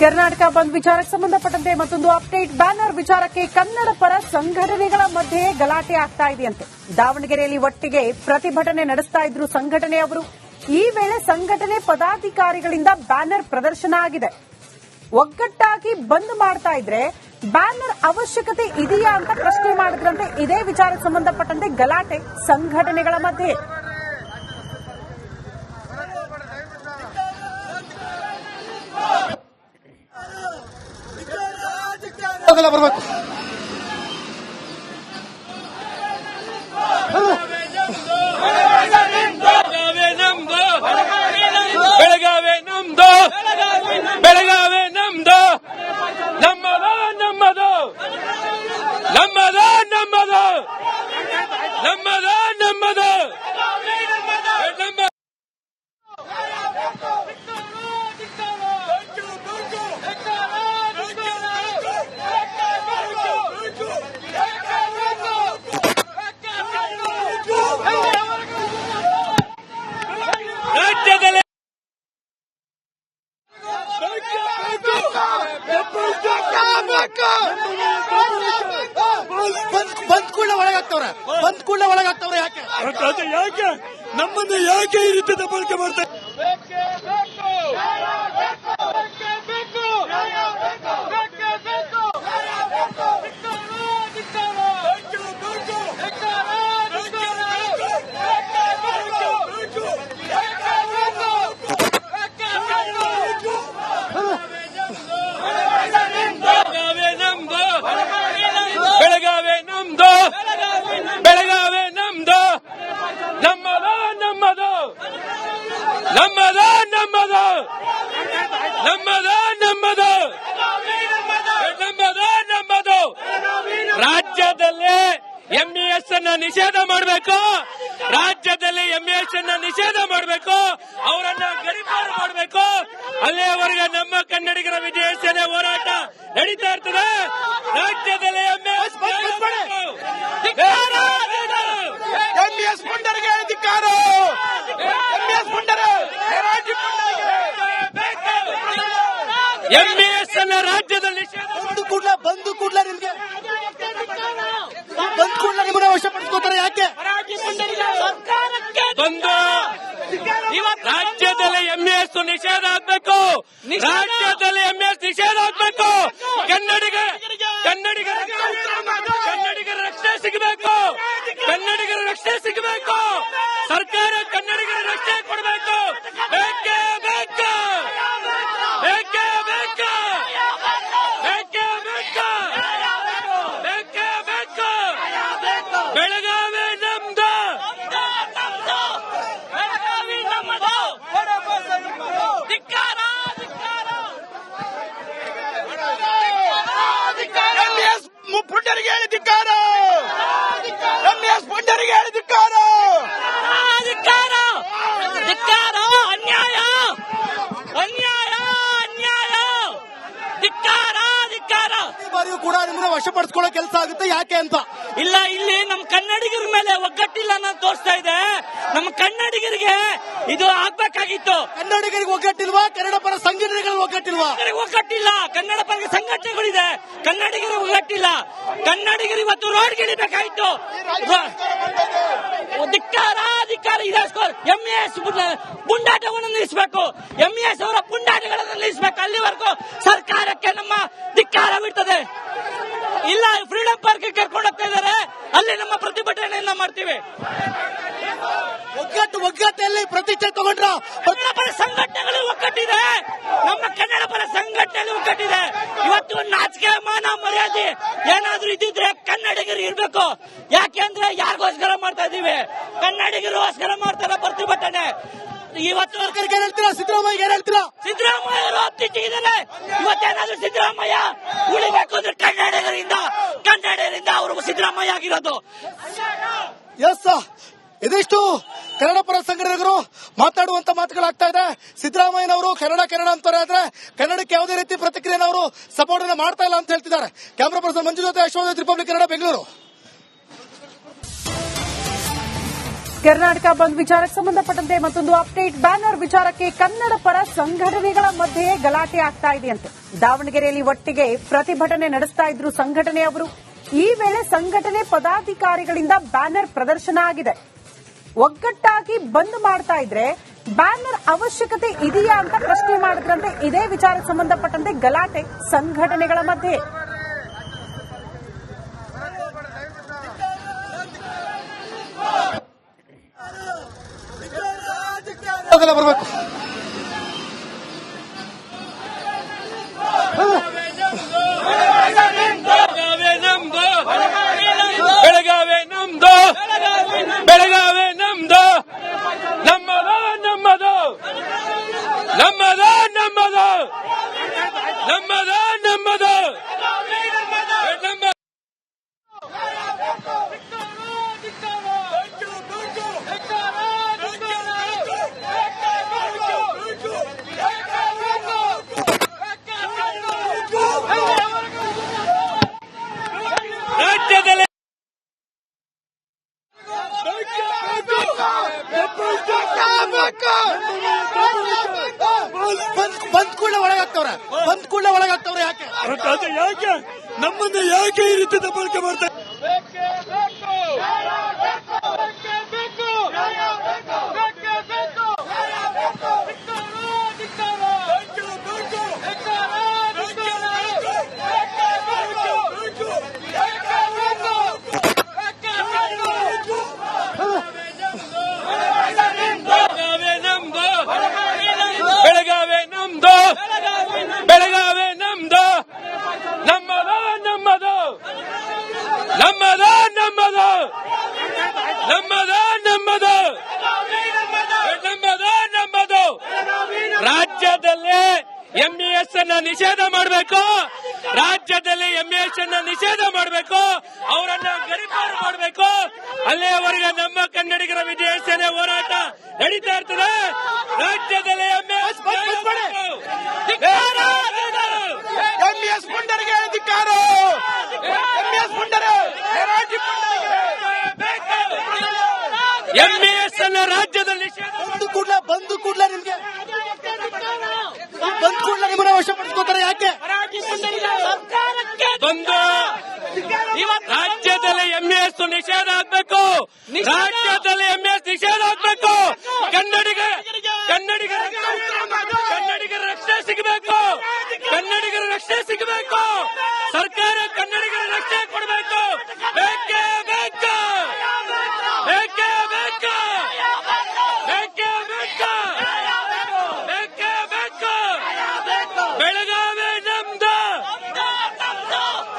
ಕರ್ನಾಟಕ ಬಂದ್ ವಿಚಾರಕ್ಕೆ ಸಂಬಂಧಪಟ್ಟಂತೆ ಮತ್ತೊಂದು ಅಪ್ಡೇಟ್. ಬ್ಯಾನರ್ ವಿಚಾರಕ್ಕೆ ಕನ್ನಡ ಪರ ಸಂಘಟನೆಗಳ ಮಧ್ಯೆ ಗಲಾಟೆ ಆಗ್ತಾ ಇದೆಯಂತೆ. ದಾವಣಗೆರೆಯಲ್ಲಿ ಒಟ್ಟಿಗೆ ಪ್ರತಿಭಟನೆ ನಡೆಸ್ತಾ ಇದ್ರು ಸಂಘಟನೆಯವರು ಈ ವೇಳೆ ಸಂಘಟನೆ ಪದಾಧಿಕಾರಿಗಳಿಂದ ಬ್ಯಾನರ್ ಪ್ರದರ್ಶನ ಆಗಿದೆ. ಒಗ್ಗಟ್ಟಾಗಿ ಬಂದ್ ಮಾಡ್ತಾ ಇದ್ರೆ ಬ್ಯಾನರ್ ಅವಶ್ಯಕತೆ ಇದೆಯಾ ಅಂತ ಪ್ರಶ್ನೆ ಮಾಡಿದ್ರಂತೆ. ಇದೇ ವಿಚಾರಕ್ಕೆ ಸಂಬಂಧಪಟ್ಟಂತೆ ಗಲಾಟೆ ಸಂಘಟನೆಗಳ ಮಧ್ಯೆ. de la barbacoa. ಬಂದ್ ಕೂಡಲೇ ಒಳಗಾಗ್ತವ್ರೆ. ಬಂದ್ ಕೂಡಲೇ ಒಳಗಾಗ್ತವ್ರೆ ಯಾಕೆ? ಯಾಕೆ? ನಮ್ಮನ್ನು ಯಾಕೆ ಈ ರೀತಿ ದಬ್ಬಾಳಿಕೆ ಮಾಡ್ತಾರೆ ನಮ್ಮದು, ನಮ್ಮದ. ನಮ್ಮದ ನಮ್ಮದ. ನಮ್ಮದ, ನಮ್ಮದು. ರಾಜ್ಯದಲ್ಲಿ ಎಂಇಎಸ್ ಅನ್ನ ನಿಷೇಧ ಮಾಡಬೇಕು. ರಾಜ್ಯದಲ್ಲಿ ಎಂಇಎಸ್ ಅನ್ನ ನಿಷೇಧ ಮಾಡಬೇಕು. ಅವರನ್ನ ಗಡಿಪಾರು ಮಾಡಬೇಕು. ಅಲ್ಲಿಯವರೆಗೆ ನಮ್ಮ ಕನ್ನಡಿಗರ ವಿಜಯ ಸೇನೆ ಹೋರಾಟ ನಡೀತಾ ಇರ್ತದೆ ರಾಜ್ಯದಲ್ಲಿ ಎಂಇಎಸ್ ಎಂಎಸ್ ಪುಂಡರಿಗೆ ಅಧಿಕಾರ ಎಂಎಸ್ ಪುಂಡರ ಎಂಇಎಸ್ ಅನ್ನ ರಾಜ್ಯದಲ್ಲಿ ನಿಷೇಧ ಬಂದು ಕೂಡ್ಲ ಬಂದು ಕೂಡ್ಲ ನಿಮ್ಗೆ? ಬಂದ್ ಕೂಡ್ಲ ನಿಮ್ಮನ್ನ ವಶಪಡಿಸ್ಕೋತಾರೆ ಯಾಕೆ? ಬಂದು ರಾಜ್ಯದಲ್ಲಿ ಎಂಎಸ್ ನಿಷೇಧ ಆಗ್ಬೇಕು. ರಾಜ್ಯದಲ್ಲಿ ಎಂಎಸ್ ನಿಷೇಧ ಆಗ್ಬೇಕು. ಕನ್ನಡಿಗ ಕನ್ನಡಿಗರ ಕನ್ನಡಿಗರ ರಕ್ಷಣೆ ಸಿಗಬೇಕು. ಪುಂಡರಿಗೆ ಹೇಳಿ ಎಂ ಎಸ್ ಪುಂಡರಿಗೆ ಹೇಳಿ ಅನ್ಯಾಯ ಅನ್ಯಾಯ ಅನ್ಯಾಯ. ಧಿಕ್ಕಾರ. ಈ ಬಾರಿಯೂ ಕೂಡ ನಿಮ್ಮನ್ನ ವಶಪಡಿಸ್ಕೊಳ್ಳೋ ಕೆಲಸ ಆಗುತ್ತೆ ಯಾಕೆ ಅಂತ? ಇಲ್ಲ ಇಲ್ಲಿ ನಮ್ಮ ಕನ್ನಡಿಗರ ಮೇಲೆ ಒಗ್ಗಟ್ಟಿಲ್ಲ ಅನ್ನೋದು ತೋರಿಸ್ತಾ ಇದೆ. ನಮ್ಮ ಕನ್ನಡಿಗರಿಗೆ ಇದು ಆಗ್ಬೇಕಾಗಿತ್ತು. ಕನ್ನಡಿಗರಿಗೆ ಒಗ್ಗಟ್ಟಿಲ್ವಾ ಕನ್ನಡ ಪರ ಸಂಘಟನೆಗಳಿಗೆ ಒಗ್ಗಟ್ಟಿಲ್ವಾ? ಕನ್ನಡಿಗರಿಗೆ ಒಗ್ಗಟ್ಟಿಲ್ಲ ಕನ್ನಡ ಪರ ಸಂಘಟನೆಗಳಿದೆ. ಕನ್ನಡಿಗರಿಗೆ ಒಗ್ಗಟ್ಟಿಲ್ಲ. ಕನ್ನಡಿಗರು ಇವತ್ತು ರೋಡ್ ಇಳಿಬೇಕಾಯ್ತು. ಧಿಕ್ಕಾರ ಧಿಕ್ಕಾರ ಇದಸ್ಕೋರ್ ಎಂ ಎಸ್ ಪುಂಡಾಟವನ್ನು ನಿಲ್ಲಿಸಬೇಕು. ಎಂ ಎಸ್ ಅವರ ಪುಂಡಾಟಗಳನ್ನು ನಿಲ್ಲಿಸಬೇಕು. ಅಲ್ಲಿವರೆಗೂ ಸರ್ಕಾರಕ್ಕೆ ನಮ್ಮ ಧಿಕ್ಕಾರ ಬಿಡ್ತದೆ ಇಲ್ಲ ಫ್ರೀಡಂ ಪಾರ್ಕ್ ಕರ್ಕೊಂಡು ಹೋಗ್ತಾ ಇದಾರೆ ಅಲ್ಲಿ ನಮ್ಮ ಪ್ರತಿಭಟನೆಯನ್ನ ಮಾಡ್ತೀವಿ ಒಗ್ಗಟ್ಟು ಒಗ್ಗಟ್ಟಲ್ಲಿ ಪ್ರತಿಷ್ಠೆ ತಗೊಂಡ್ರು. ಕನ್ನಡ ಪರ ಸಂಘಟನೆಗಳು ಒಗ್ಗಟ್ಟಿದೆ. ನಮ್ಮ ಕನ್ನಡ ಪರ ಸಂಘಟನೆಗಳು ಒಗ್ಗಟ್ಟಿದೆ. ಇವತ್ತು ನಾಚಿಕೆ ಮಾನ ಮರ್ಯಾದೆ ಏನಾದ್ರೂ ಇದ್ದಿದ್ರೆ ಕನ್ನಡಿಗರು ಇರ್ಬೇಕು. ಯಾಕೆಂದ್ರೆ ಯಾರಿಗೋಸ್ಕರ ಮಾಡ್ತಾ ಇದೀವಿ ಕನ್ನಡಿಗರಿಗೋಸ್ಕರ ಮಾಡ್ತಾರೆ ಪ್ರತಿಭಟನೆ ಇವತ್ತು ಸರ್ಕಾರಕ್ಕೆ ಏನ್ ಹೇಳ್ತೀರಾ? ಸಿದ್ದರಾಮಯ್ಯ ಏನ್ ಹೇಳ್ತೀರಾ? ಸಿದ್ದರಾಮಯ್ಯ ಹತ್ತಿಟ್ಟಿದ್ದಾರೆ ಇವತ್ತೇನಾದ್ರೂ ಸಿದ್ದರಾಮಯ್ಯ ಉಳಿಬೇಕು ಅಂದ್ರೆ ಕನ್ನಡಿಗರಿಂದ ಕನ್ನಡಿಗರಿಂದ ಅವರು ಸಿದ್ದರಾಮಯ್ಯ ಆಗಿರೋದು. ಎಸ್ ಇದಿಷ್ಟು? ಕನ್ನಡ ಪರ ಸಂಘಟನೆಗಳು ಮಾತಾಡುವಂತ ಮಾತುಗಳಾಗ್ತಾ ಇದೆ. ಸಿದ್ದರಾಮಯ್ಯನವರು ಕನ್ನಡ ಕನ್ನಡ ಅಂತಾರೆ ಆದ್ರೆ ಕನ್ನಡಕ್ಕೆ ಯಾವುದೇ ರೀತಿ ಪ್ರತಿಕ್ರಿಯೆ ಅವರು ಸಪೋರ್ಟ್ ಮಾಡ್ತಾ ಇಲ್ಲ ಅಂತ ಹೇಳ್ತಿದ್ದಾರೆ. ಕ್ಯಾಮರಾ ಪರ್ಸನ್ ಮಂಜು ಜೊತೆ ರಿಪಬ್ಲಿಕ್ ಕನ್ನಡ, ಬೆಂಗಳೂರು. ಕರ್ನಾಟಕ ಬಂದ್ ವಿಚಾರಕ್ಕೆ ಸಂಬಂಧಪಟ್ಟಂತೆ ಮತ್ತೊಂದು ಅಪ್ಡೇಟ್. ಬ್ಯಾನರ್ ವಿಚಾರಕ್ಕೆ ಕನ್ನಡ ಪರ ಸಂಘಟನೆಗಳ ಮಧ್ಯೆ ಗಲಾಟೆ ಆಗ್ತಾ ಇದೆಯಂತೆ ದಾವಣಗೆರೆಯಲ್ಲಿ ಒಟ್ಟಿಗೆ ಪ್ರತಿಭಟನೆ ನಡೆಸ್ತಾ ಇದ್ರು ಸಂಘಟನೆಯವರು. ಈ ವೇಳೆ ಸಂಘಟನೆ ಪದಾಧಿಕಾರಿಗಳಿಂದ ಬ್ಯಾನರ್ ಪ್ರದರ್ಶನ ಆಗಿದೆ. ಒಗ್ಗಟ್ಟಾಗಿ ಬಂದ್ ಮಾಡ್ತಾ ಇದ್ರೆ ಬ್ಯಾನರ್ ಅವಶ್ಯಕತೆ ಇದೆಯಾ ಅಂತ ಪ್ರಶ್ನೆ ಮಾಡಿದ್ರಂತೆ. ಇದೇ ವಿಚಾರಕ್ಕೆ ಸಂಬಂಧಪಟ್ಟಂತೆ ಗಲಾಟೆ ಸಂಘಟನೆಗಳ ಮಧ್ಯೆ ಬೆಳಗಾವಿ ನಮ್ದು ಬೆಳಗಾವಿ ನಮ್ದು ಬೆಳಗಾವಿ ನಮ್ದು ನಮ್ಮದ ನಮ್ಮದು ನಮ್ಮದ ನಮ್ಮದು ನಮ್ಮದ ನಮ್ಮದು ನಮ್ಮ ರಾಜ್ಯದಲ್ಲಿ ಬಂದ್ ಬಂದ್ ಕೂಡಲೇ ಒಳಗಾಗ್ತವ್ರೆ ಬಂದ್ ಕೂಡಲೇ ಒಳಗಾಗ್ತವ್ರೆ ಯಾಕೆ ನಮ್ಮನ್ನು ಯಾಕೆ ಈ ರೀತಿ ದಬ್ಬಾಳಿಕೆ ಮಾಡ್ತಾರೆ ನಮ್ಮದು, ನಮ್ಮದ. ನಮ್ಮದು, ನಮ್ಮದ. ರಾಜ್ಯದಲ್ಲಿ ಎಂಇಎಸ್ ಅನ್ನ ನಿಷೇಧ ಮಾಡಬೇಕು. ರಾಜ್ಯದಲ್ಲಿ ಎಂಇಎಸ್ ಅನ್ನ ನಿಷೇಧ ಮಾಡಬೇಕು. ಅವರನ್ನ ಗಡಿಪಾರು ಮಾಡಬೇಕು. ಅಲ್ಲಿಯವರೆಗೆ ನಮ್ಮ ಕನ್ನಡಿಗರ ವಿಜಯ ಸೇನೆ ಹೋರಾಟ ನಡೀತಾ ಇರ್ತದೆ ರಾಜ್ಯದಲ್ಲಿ ಎಂಇಎಸ್ ಎಂಎಸ್ ಪುಂಡರಿಗೆ ಅಧಿಕಾರ ಎಂಎಸ್ ಪುಂಡರು ಎಂಇಎಸ್ ಅನ್ನ ರಾಜ್ಯದಲ್ಲಿ ನಿಷೇಧ ಬಂದು ಕೂಡಲೇ ನಿಮಗೆ. ಬಂದ್ ಕೂಡಲೇ ನಿಮ್ಮನ್ನ ವಶಪಡಿಸ್ಕೋತಾರೆ ಯಾಕೆ? ಬಂದು ರಾಜ್ಯದಲ್ಲಿ ಎಂಎಸ್ ನಿಷೇಧ ಆಗ್ಬೇಕು. ರಾಜ್ಯದ